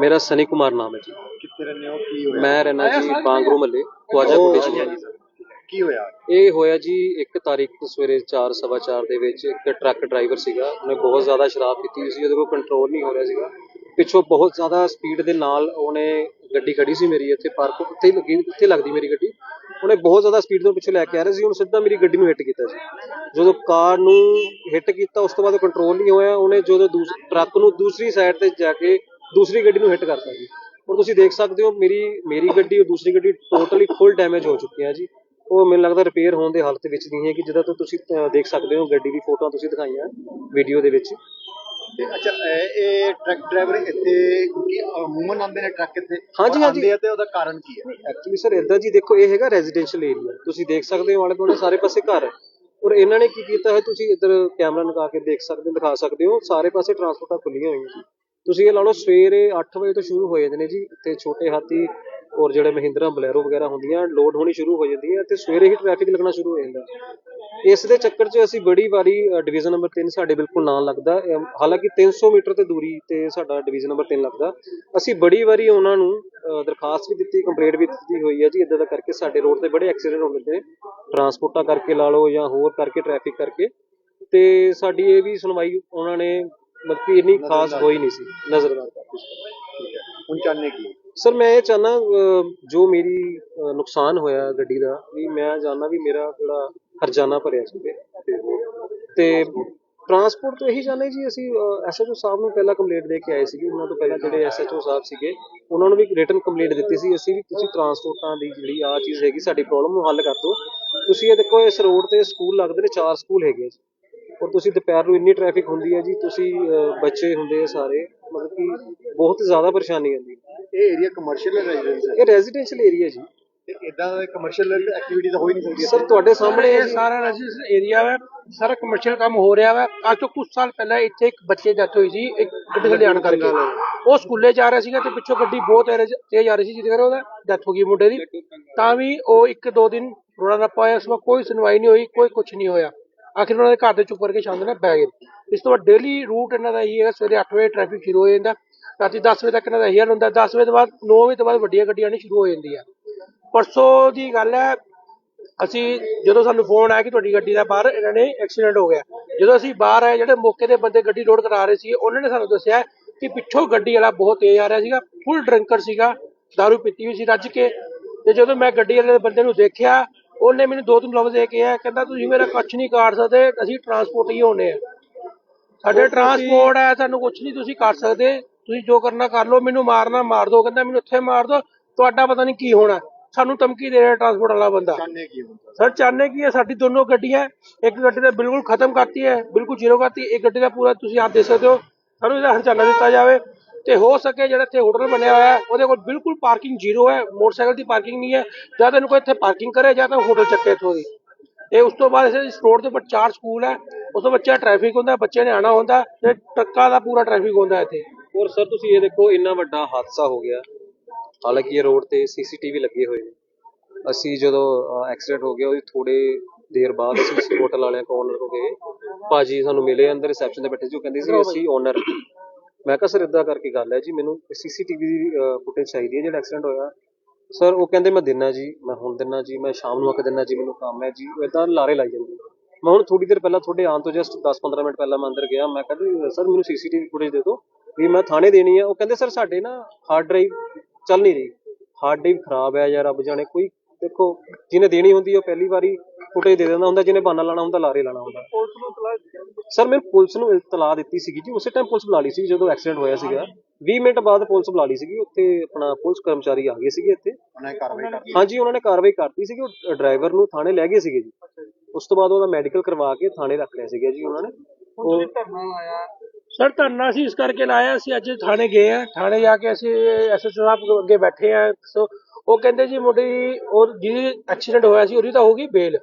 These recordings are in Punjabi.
ਮੇਰਾ ਸਨੀ ਕੁਮਾਰ ਨਾਮ ਹੈ ਜੀ। ਕਿੱਥੇ ਰਹਿੰਦੇ ਹੋ? ਕੀ ਹੋਇਆ? ਮੈਂ ਰਹਿਣਾ ਜੀ ਬਾਂਗਰੂ ਮੱਲੇ ਖਵਾਜਾ ਕੋਟੇ ਚ। ਕੀ ਹੋਇਆ? ਇਹ ਹੋਇਆ ਜੀ 1 ਤਾਰੀਖ ਨੂੰ ਸਵੇਰੇ 4:15 ਦੇ ਵਿੱਚ ਇੱਕ ਟਰੱਕ ਡਰਾਈਵਰ ਸੀਗਾ। ਉਹਨੇ ਬਹੁਤ ਜ਼ਿਆਦਾ ਸ਼ਰਾਬ ਪੀਤੀ ਹੋਈ ਸੀ ਉਹਦੇ ਕੋਲ ਕੰਟਰੋਲ ਨਹੀਂ ਹੋ ਰਿਹਾ ਸੀਗਾ। ਪਿੱਛੋਂ ਬਹੁਤ ਜ਼ਿਆਦਾ ਸਪੀਡ ਦੇ ਨਾਲ ਉਹਨੇ ਗੱਡੀ ਖੜੀ ਸੀ ਮੇਰੀ ਇੱਥੇ ਪਾਰਕ ਉੱਥੇ ਹੀ ਲੱਗੀ ਉੱਥੇ ਲੱਗਦੀ ਮੇਰੀ ਗੱਡੀ। ਉਹਨੇ ਬਹੁਤ ਜ਼ਿਆਦਾ ਸਪੀਡ ਤੋਂ ਪਿੱਛੋਂ ਲੈ ਕੇ ਆ ਰਿਹਾ ਸੀ ਉਹਨੇ ਸਿੱਧਾ ਮੇਰੀ ਗੱਡੀ ਨੂੰ ਹਿੱਟ ਕੀਤਾ ਸੀ। ਜਦੋਂ ਕਾਰ ਨੂੰ ਹਿੱਟ ਕੀਤਾ ਉਸ ਤੋਂ ਬਾਅਦ ਕੰਟਰੋਲ ਨਹੀਂ ਹੋਇਆ ਉਹਨੇ ਜਦੋਂ ਟਰੱਕ ਨੂੰ ਦੂਸਰੀ ਸਾਈਡ ਤੇ ਜਾ ਕੇ ਦੂਸਰੀ ਗੱਡੀ ਨੂੰ ਹਿੱਟ ਕਰਤਾ ਜੀ। ਔਰ ਤੁਸੀਂ ਦੇਖ ਸਕਦੇ ਹੋ ਮੇਰੀ ਮੇਰੀ ਗੱਡੀ ਔਰ ਦੂਸਰੀ ਗੱਡੀ ਟੋਟਲੀ ਫੁੱਲ ਡੈਮੇਜ ਹੋ ਚੁੱਕੀਆਂ ਜੀ। ਉਹ ਮੈਨੂੰ ਲੱਗਦਾ ਰਿਪੇਅਰ ਹੋਣ ਦੇ ਹਾਲਤ ਵਿੱਚ ਨਹੀਂ ਹੈ ਕਿ ਜਿਹਦਾ ਤੋਂ ਤੁਸੀਂ ਦੇਖ ਸਕਦੇ ਹੋ ਗੱਡੀ ਦੀ ਫੋਟੋਆਂ ਤੁਸੀਂ ਦਿਖਾਈਆਂ ਵੀਡੀਓ ਦੇ ਵਿੱਚ। ਤੇ ਅੱਛਾ ਇਹ ਇਹ ਟਰੱਕ ਡਰਾਈਵਰ ਇੱਥੇ ਕਿ ਅਮੂਮਨ ਆਉਂਦੇ ਨੇ ਟਰੱਕ ਇੱਥੇ? ਹਾਂਜੀ, ਔਰ ਹਾਂਜੀ। ਆਉਂਦੇ ਆ ਤੇ ਉਹਦਾ ਕਾਰਨ ਕੀ ਹੈ? ਐਕਚੁਅਲੀ ਸਰ ਇਦਾਂ ਜੀ ਦੇਖੋ ਇਹ ਹੈਗਾ ਰੈਜ਼ੀਡੈਂਸ਼ੀਅਲ ਏਰੀਆ ਤੁਸੀਂ ਦੇਖ ਸਕਦੇ ਹੋ ਆਲੇ ਦੁਆਲੇ ਸਾਰੇ ਪਾਸੇ ਘਰ ਹੈ। ਔਰ ਇਹਨਾਂ ਨੇ ਕੀ ਕੀਤਾ ਹੈ ਤੁਸੀਂ ਇੱਧਰ ਕੈਮਰਾ ਲਗਾ ਕੇ ਦੇਖ ਸਕਦੇ ਹੋ ਦਿਖਾ ਸਕਦੇ ਹੋ ਸਾਰੇ ਪਾਸੇ ਟਰਾਂਸਪੋਰਟਾਂ ਖੁੱਲੀਆਂ ਹੋਈਆਂ ਜੀ। ਤੁਸੀਂ ਇਹ ਲਾ ਲਓ ਸਵੇਰੇ 8 ਵਜੇ ਤੋਂ ਸ਼ੁਰੂ ਹੋ ਜਾਂਦੇ ਨੇ ਜੀ ਤੇ ਛੋਟੇ ਹਾਥੀ ਔਰ ਜਿਹੜੇ ਮਹਿੰਦਰਾ ਬਲੈਰੋ ਵਗੈਰਾ ਹੁੰਦੀਆਂ ਲੋਡ ਹੋਣੀ ਸ਼ੁਰੂ ਹੋ ਜਾਂਦੀ ਹੈ ਤੇ ਸਵੇਰੇ ਹੀ ਟ੍ਰੈਫਿਕ ਲੱਗਣਾ ਸ਼ੁਰੂ ਹੋ ਜਾਂਦਾ ਇਸ ਦੇ ਚੱਕਰ 'ਚ ਅਸੀਂ ਬੜੀ ਵਾਰੀ ਡਿਵੀਜ਼ਨ ਨੰਬਰ 3 ਸਾਡੇ ਬਿਲਕੁਲ ਨਾਲ ਲੱਗਦਾ ਅਮ, ਹਾਲਾਂਕਿ 300 ਮੀਟਰ ਤੇ ਦੂਰੀ ਤੇ ਸਾਡਾ ਡਿਵੀਜ਼ਨ ਨੰਬਰ 3 ਲੱਗਦਾ ਅਸੀਂ ਬੜੀ ਵਾਰੀ ਉਹਨਾਂ ਨੂੰ ਦਰਖਾਸਤ ਵੀ ਦਿੱਤੀ ਕੰਪਲੇਂਟ ਵੀ ਦਿੱਤੀ ਹੋਈ ਹੈ ਜੀ ਇਦਾਂ ਦਾ ਕਰਕੇ ਸਾਡੇ ਰੋਡ ਤੇ ਬੜੇ ਐਕਸੀਡੈਂਟ ਹੁੰਦੇ ਨੇ। ਟਰਾਂਸਪੋਰਟਾਂ ਕਰਕੇ ਲਾ ਲਓ ਜਾਂ ਹੋਰ ਕਰਕੇ ਟ੍ਰੈਫਿਕ ਕਰਕੇ। ਤੇ ਸਾਡੀ ਇਹ ਵੀ ਸੁਣਵਾਈ ਉਹਨਾਂ ਨੇ ਮਤਲਬ ਕਿ ਇੰਨੀ ਖਾਸ ਹੋਈ ਨਹੀਂ ਸੀ ਨਜ਼ਰਦਾਰ ਠੀਕ ਹੈ ਹੁਣ ਚਾਹੁੰਦੇ ਕੀ? ਸਰ ਮੈਂ ਇਹ ਚਾਹਨਾ ਜੋ ਮੇਰੀ ਨੁਕਸਾਨ ਹੋਇਆ ਗੱਡੀ ਦਾ ਵੀ ਮੈਂ ਚਾਹਨਾ ਵੀ ਮੇਰਾ ਜਿਹੜਾ ਹਰਜਾਨਾ ਭਰਿਆ ਜਾਵੇ ਤੇ ਟਰਾਂਸਪੋਰਟ ਤੋਂ ਇਹੀ ਚਾਹੁੰਦੇ ਜੀ ਅਸੀਂ ਐਸਐਚਓ ਸਾਹਿਬ ਨੂੰ ਪਹਿਲਾਂ ਕੰਪਲੇਂਟ ਦੇ ਕੇ ਆਏ ਸੀਗੇ। ਉਹਨਾਂ ਤੋਂ ਪਹਿਲਾਂ ਜਿਹੜੇ ਐਸਐਚਓ ਸਾਹਿਬ ਸੀਗੇ ਉਹਨਾਂ ਨੂੰ ਵੀ ਰਿਟਨ ਕੰਪਲੇਂਟ ਦਿੱਤੀ ਸੀ ਅਸੀਂ ਵੀ ਤੁਸੀਂ ਟਰਾਂਸਪੋਰਟਾਂ ਦੀ ਜਿਹੜੀ ਆ ਚੀਜ਼ ਹੈਗੀ ਸਾਡੀ ਪ੍ਰੋਬਲਮ ਨੂੰ ਹੱਲ ਕਰ ਦਿਓ। ਤੁਸੀਂ ਇਹ ਦੇਖੋ ਇਸ ਰੋਡ ਤੇ ਸਕੂਲ ਲੱਗਦੇ ਨੇ ਚਾਰ ਸਕੂਲ ਹੈਗੇ ਜੀ। ਔਰ ਤੁਸੀਂ ਦੁਪਹਿਰ ਨੂੰ ਇੰਨੀ ਟ੍ਰੈਫਿਕ ਹੁੰਦੀ ਹੈ ਜੀ ਤੁਸੀਂ ਅਹ, ਬੱਚੇ ਹੁੰਦੇ ਆ ਸਾਰੇ ਮਤਲਬ ਕਿ ਬਹੁਤ ਜ਼ਿਆਦਾ ਪਰੇਸ਼ਾਨੀ ਆਉਂਦੀ ਹੈ। ਇਹ ਏਰੀਆ ਕਮਰਸ਼ੀਅਲ ਰੈਜ਼ੀਡੈਂਸ ਹੈ ਇਹ ਰੈਜ਼ੀਡੈਂਸ਼ੀਅਲ ਏਰੀਆ ਜੀ। ਤੇ ਇਦਾਂ ਦਾ ਕਮਰਸ਼ੀਅਲ ਐਕਟੀਵਿਟੀ ਤਾਂ ਹੋ ਹੀ ਨਹੀਂ ਸਕਦੀ। ਸਰ ਤੁਹਾਡੇ ਸਾਹਮਣੇ ਇਹ ਸਾਰਾ ਰੈਜ਼ੀਡੈਂਸ਼ੀਅਲ ਏਰੀਆ ਹੈ ਸਾਰਾ ਕਮਰਸ਼ੀਅਲ ਕੰਮ ਹੋ ਰਿਹਾ ਹੈ ਅੱਜ ਤੋਂ ਕੁਝ ਸਾਲ ਪਹਿਲਾਂ ਇੱਥੇ ਇੱਕ ਬੱਚੇ ਦੀ ਡੈਥ ਹੋਈ ਸੀ ਇੱਕ ਗੱਡੀ ਥੱਲੇ ਆਣ ਕਰਕੇ। ਉਹ ਸਕੂਲੇ ਜਾ ਰਿਹਾ ਸੀਗਾ ਤੇ ਪਿੱਛੋਂ ਗੱਡੀ ਬਹੁਤ ਤੇਜ਼ ਤੇਜ਼ ਆ ਰਹੀ ਸੀ ਜਿਹਦੇ ਕਰਕੇ ਉਹਦਾ ਡੈਥ ਹੋ ਗਈ ਮੁੰਡੇ ਦੀ। ਤਾਂ ਵੀ ਉਹ ਇੱਕ ਦੋ ਦਿਨ ਰੋਣਾ ਰੱਪਾ ਹੋਇਆ ਉਸ ਵਿੱਚ ਕੋਈ ਸੁਣਵਾਈ ਨਹੀਂ ਹੋਈ ਕੋਈ ਕੁਝ ਨਹੀਂ ਹੋਇਆ। ਆਖਿਰ ਉਹਨਾਂ ਦੇ ਘਰ ਦੇ ਚੁੱਪ ਕਰਕੇ ਸ਼ਾਂਤ ਨਾਲ ਬਹਿ ਗਏ। ਇਸ ਤੋਂ ਬਾਅਦ ਡੇਲੀ ਰੂਟ ਇਹਨਾਂ ਦਾ ਇਹੀ ਹੈਗਾ, ਸਵੇਰੇ 8 ਵਜੇ ਟ੍ਰੈਫਿਕ ਸ਼ੁਰੂ ਹੋ ਜਾਂਦਾ, ਰਾਤੀ 10 ਵਜੇ ਤੱਕ ਇਹਨਾਂ ਦਾ ਇਹੀ ਹਾਲ ਹੁੰਦਾ। 10 ਵਜੇ ਤੋਂ ਬਾਅਦ 9 ਵਜੇ ਤੋਂ ਬਾਅਦ ਵੱਡੀਆਂ ਗੱਡੀਆਂ ਆਉਣੀ ਸ਼ੁਰੂ ਹੋ ਜਾਂਦੀਆਂ। ਪਰਸੋਂ ਦੀ ਗੱਲ ਹੈ, ਅਸੀਂ ਜਦੋਂ ਸਾਨੂੰ ਫੋਨ ਆਇਆ ਕਿ ਤੁਹਾਡੀ ਗੱਡੀ ਦਾ ਬਾਹਰ ਇਹਨਾਂ ਨੇ ਐਕਸੀਡੈਂਟ ਹੋ ਗਿਆ, ਜਦੋਂ ਅਸੀਂ ਬਾਹਰ ਆਏ, ਜਿਹੜੇ ਮੌਕੇ ਦੇ ਬੰਦੇ ਗੱਡੀ ਲੋਡ ਕਰਾ ਰਹੇ ਸੀ ਉਹਨਾਂ ਨੇ ਸਾਨੂੰ ਦੱਸਿਆ ਕਿ ਪਿੱਛੋਂ ਗੱਡੀ ਵਾਲਾ ਬਹੁਤ ਤੇਜ਼ ਆ ਰਿਹਾ ਸੀਗਾ ਫੁੱਲ ਡਰਿੰਕਰ ਸੀਗਾ दारू ਪੀਤੀ ਹੋਈ ਸੀ, ਰੱਜ ਕੇ। ਤੇ ਜਦੋਂ ਮੈਂ ਗੱਡੀ ਵਾਲੇ ਬੰਦੇ ਨੂੰ ਦੇਖਿਆ ਉਹਨੇ ਮੈਨੂੰ ਦੋ ਤਿੰਨ ਲਫ਼ਜ਼ ਦੇ ਕੇ ਆ ਕਹਿੰਦਾ ਤੁਸੀਂ ਮੇਰਾ ਕੱਛ ਨਹੀਂ ਕਾਟ ਸਕਦੇ ਅਸੀਂ ਟਰਾਂਸਪੋਰਟ ਹੀ ਹੋਣੇ ਆ ਸਾਡੇ ਟਰਾਂਸਪੋਰਟ ਹੈ ਸਾਨੂੰ ਕੁਝ ਨਹੀਂ ਤੁਸੀਂ ਕਰ ਸਕਦੇ ਤੁਸੀਂ ਜੋ ਕਰਨਾ ਕਰ ਲਓ ਮੈਨੂੰ ਮਾਰਨਾ ਮਾਰ ਦਿਓ ਕਹਿੰਦਾ ਮੈਨੂੰ ਇੱਥੇ ਮਾਰ ਦਿਓ ਤੁਹਾਡਾ ਪਤਾ ਨਹੀਂ ਕੀ ਹੋਣਾ ਸਾਨੂੰ ਧਮਕੀ ਦੇ ਰਿਹਾ ਟਰਾਂਸਪੋਰਟ ਵਾਲਾ ਬੰਦਾ। ਸਰ ਚਾਹਨੇ ਕੀ ਹੈ ਸਾਡੀ ਦੋਨੋਂ ਗੱਡੀਆਂ ਇੱਕ ਗੱਡੀ ਤਾਂ ਬਿਲਕੁਲ ਖਤਮ ਕਰਤੀ ਹੈ ਬਿਲਕੁਲ ਜ਼ੀਰੋ ਕਰਤੀ ਇੱਕ ਗੱਡੀ ਦਾ ਪੂਰਾ ਤੁਸੀਂ ਆਪ ਦੇਖ ਸਕਦੇ ਹੋ ਸਾਨੂੰ ਇਹਦਾ ਹਰਜਾਨਾ ਦਿੱਤਾ ਜਾਵੇ। ਤੇ ਹੋ ਸਕੇ ਜਿਹੜਾ ਇੱਥੇ ਹੋਟਲ ਬਣਿਆ ਹੋਇਆ ਹੈ ਉਹਦੇ ਕੋਲ ਬਿਲਕੁਲ ਪਾਰਕਿੰਗ ਜ਼ੀਰੋ ਹੈ ਮੋਟਰਸਾਈਕਲ ਦੀ ਪਾਰਕਿੰਗ ਨਹੀਂ ਹੈ। ਜਾਂ ਤਾਂ ਇਹਨੂੰ ਕੋਈ ਇੱਥੇ ਪਾਰਕਿੰਗ ਕਰੇ ਜਾਂ ਤਾਂ ਹੋਟਲ ਚੱਕੇ ਇੱਥੋਂ ਦੀ। ਤੇ ਉਸ ਤੋਂ ਬਾਅਦ ਇਸ ਰੋਡ ਦੇ ਉੱਪਰ ਚਾਰ ਸਕੂਲ ਹੈ ਉਸ ਤੋਂ ਬੱਚਾ ਟ੍ਰੈਫਿਕ ਹੁੰਦਾ ਬੱਚੇ ਨੇ ਆਣਾ ਹੁੰਦਾ ਤੇ ਟਰੱਕਾਂ ਦਾ ਪੂਰਾ ਟ੍ਰੈਫਿਕ ਹੁੰਦਾ ਇੱਥੇ। ਔਰ ਸਰ ਤੁਸੀਂ ਇਹ ਦੇਖੋ ਇੰਨਾ ਵੱਡਾ ਹਾਦਸਾ ਹੋ ਗਿਆ। ਹਾਲਾਂਕਿ ਇਹ ਰੋਡ ਤੇ ਸੀਸੀਟੀਵੀ ਲੱਗੇ ਹੋਏ ਨੇ। ਅਸੀਂ ਜਦੋਂ ਐਕਸੀਡੈਂਟ ਹੋ ਗਿਆ ਉਹਦੀ ਥੋੜੇ ਦੇਰ ਬਾਅਦ ਅਸੀਂ ਹੋਟਲ ਵਾਲਿਆਂ ਕੋਲ ਕੋਲ ਗਏ। ਭਾਜੀ ਸਾਨੂੰ ਮਿਲੇ ਅੰਦਰ ਰਿਸੈਪਸ਼ਨ ਤੇ ਬੈਠੇ ਸੀ ਉਹ ਕਹਿੰਦੇ ਸੀ ਅਸੀਂ ਓਨਰ ਮੈਂ ਕਿਹਾ, ਸਰ ਇਦਾਂ ਕਰਕੇ ਗੱਲ ਹੈ ਜੀ, ਮੈਨੂੰ ਸੀਸੀਟੀਵੀ ਦੀ ਫੁਟੇਜ ਚਾਹੀਦੀ ਹੈ, ਜਿਹੜਾ ਐਕਸੀਡੈਂਟ ਹੋਇਆ। ਸਰ, ਉਹ ਕਹਿੰਦੇ, ਮੈਂ ਦਿਨਾ ਜੀ, ਮੈਂ ਹੁਣ ਦਿਨਾ ਜੀ, ਮੈਂ ਸ਼ਾਮ ਨੂੰ ਆ ਕੇ ਦਿਨਾ ਜੀ, ਮੈਨੂੰ ਕੰਮ ਹੈ ਜੀ। ਉਹ ਲਾਰੇ ਲਾਈ ਜਾਂਦੇ ਮੈਂ ਹੁਣ ਥੋੜੀ ਦੇਰ ਪਹਿਲਾਂ ਤੁਹਾਡੇ ਆਉਣ ਤੋਂ ਜਸਟ 10-15 ਮਿੰਟ ਪਹਿਲਾਂ ਮੈਂ ਅੰਦਰ ਗਿਆ, ਮੈਂ ਕਹਿੰਦਾ ਸਰ, ਮੈਨੂੰ ਸੀਸੀਟੀਵੀ ਫੁਟੇਜ ਦੇ ਦਿਓ। ਵੀ ਮੈਂ ਥਾਣੇ ਦੇਣੀ ਹੈ ਉਹ ਕਹਿੰਦੇ, ਸਰ, ਸਾਡੇ ਨਾ ਹਾਰਡ ਡਰਾਈਵ ਚੱਲ ਨਹੀਂ ਰਹੀ। ਹਾਰਡ ਡਰਾਈਵ ਖਰਾਬ ਹੈ ਜਾਂ ਰੱਬ ਜਾਣੇ, ਕੋਈ ਦੇਖੋ, ਜਿਹਨੇ ਦੇਣੀ ਹੁੰਦੀ ਉਹ ਪਹਿਲੀ ਵਾਰੀ ਫੁਟੇਜ ਦੇ ਦਿੰਦਾ ਹੁੰਦਾ ਜਿਹਨੇ ਬਹਾਨਾ ਲਾਣਾ ਹੁੰਦਾ ਲਾਰੇ ਲਾਣਾ ਹੁੰਦਾ। ਸਰ ਮੈਂ ਪੁਲਿਸ ਨੂੰ ਇਤਲਾਹ ਦਿੱਤੀ ਸੀਗੀ ਜੀ। ਉਸੇ ਟਾਈਮ ਪੁਲਿਸ ਬੁਲਾ ਲਈ ਸੀ ਜਦੋਂ ਐਕਸੀਡੈਂਟ ਹੋਇਆ ਸੀਗਾ। 20 ਮਿੰਟ ਬਾਅਦ ਪੁਲਿਸ ਬੁਲਾ ਲਈ ਸੀਗੀ। ਉੱਥੇ ਆਪਣਾ ਪੁਲਿਸ ਕਰਮਚਾਰੀ ਆ ਗਏ ਸੀਗੇ ਇੱਥੇ। ਉਹਨਾਂ ਨੇ ਕਾਰਵਾਈ ਕਰਨੀ ਹਾਂਜੀ ਉਹਨਾਂ ਨੇ ਕਾਰਵਾਈ ਕਰਤੀ ਸੀਗੀ। ਉਹ ਡਰਾਈਵਰ ਨੂੰ ਥਾਣੇ ਲੈ ਗਏ ਸੀਗੇ ਜੀ। ਉਸ ਤੋਂ ਬਾਅਦ ਉਹਦਾ ਮੈਡੀਕਲ ਕਰਵਾ ਕੇ ਥਾਣੇ ਰੱਖ ਲਿਆ ਸੀਗਾ ਜੀ ਉਹਨਾਂ ਨੇ। ਉਹ ਸਰ ਧਰਨਾ ਅਸੀਂ ਇਸ ਕਰਕੇ ਲਾਇਆ ਅਸੀਂ ਅੱਜ ਥਾਣੇ ਗਏ ਆ। ਥਾਣੇ ਜਾ ਕੇ ਅਸੀਂ ਐਸਐਚਓ ਸਾਹਿਬ ਅੱਗੇ ਬੈਠੇ ਆ। ਸੋ ਉਹ ਕਹਿੰਦੇ ਜੀ ਮੁੰਡੇ ਉਹ ਜਿਹਦੀ ਐਕਸੀਡੈਂਟ ਹੋਇਆ ਸੀ ਉਹਦੀ ਤਾਂ ਹੋਗੀ ਬੇਲ।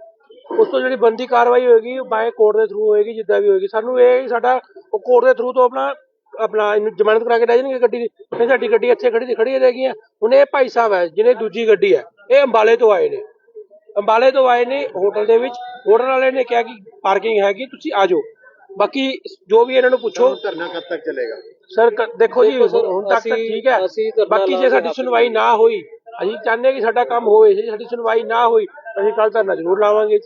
ਉਸ ਤੋਂ ਜਿਹੜੀ ਬੰਦੀ ਕਾਰਵਾਈ ਹੋਏਗੀ ਬਾਏ ਕੋਰਟ ਦੇ ਥਰੂ ਹੋਏਗੀ ਜਿੱਦਾਂ ਵੀ ਹੋਏਗੀ। ਸਾਨੂੰ ਇਹ ਸਾਡਾ ਕੋਰਟ ਦੇ ਥਰੂ ਤੋਂ ਆਪਣਾ ਆਪਣਾ ਇਹਨੂੰ ਜ਼ਮਾਨਤ ਕਰਾ ਕੇ ਲੈ ਜਾਣਗੇ ਗੱਡੀ ਦੀ। ਨਹੀਂ ਸਾਡੀ ਗੱਡੀ ਇੱਥੇ ਖੜੀ ਦੀ ਖੜੀ ਰਹਿ ਹੁਣ ਇਹ ਭਾਈ ਸਾਹਿਬ ਹੈ ਜਿਹਨੇ ਦੂਜੀ ਗੱਡੀ ਹੈ ਇਹ ਅੰਬਾਲੇ ਤੋਂ ਆਏ ਨੇ। ਅੰਬਾਲੇ ਤੋਂ ਆਏ ਨੇ ਹੋਟਲ ਦੇ ਵਿੱਚ। ਹੋਟਲ ਵਾਲੇ ਨੇ ਕਿਹਾ ਕਿ ਪਾਰਕਿੰਗ ਹੈਗੀ ਤੁਸੀਂ ਆ ਬਾਕੀ ਜੋ ਵੀ ਇਹਨਾਂ ਨੂੰ ਪੁੱਛੋ ਧਰਨਾ ਕਦ ਤੱਕ ਚੱਲੇਗਾ? ਸਰ ਦੇਖੋ ਜੀ ਹੁਣ ਤੱਕ ਠੀਕ ਹੈ। ਬਾਕੀ ਜੇ ਸਾਡੀ ਸੁਣਵਾਈ ਨਾ ਹੋਈ ਅਸੀਂ ਚਾਹੁੰਦੇ ਕਿ ਸਾਡਾ ਕੰਮ ਹੋਵੇ ਸਾਡੀ ਸੁਣਵਾਈ ਨਾ ਹੋਈ ਅਸੀਂ ਕੱਲ ਧਰਨਾ ਜ਼ਰੂਰ ਲਾਵਾਂਗੇ।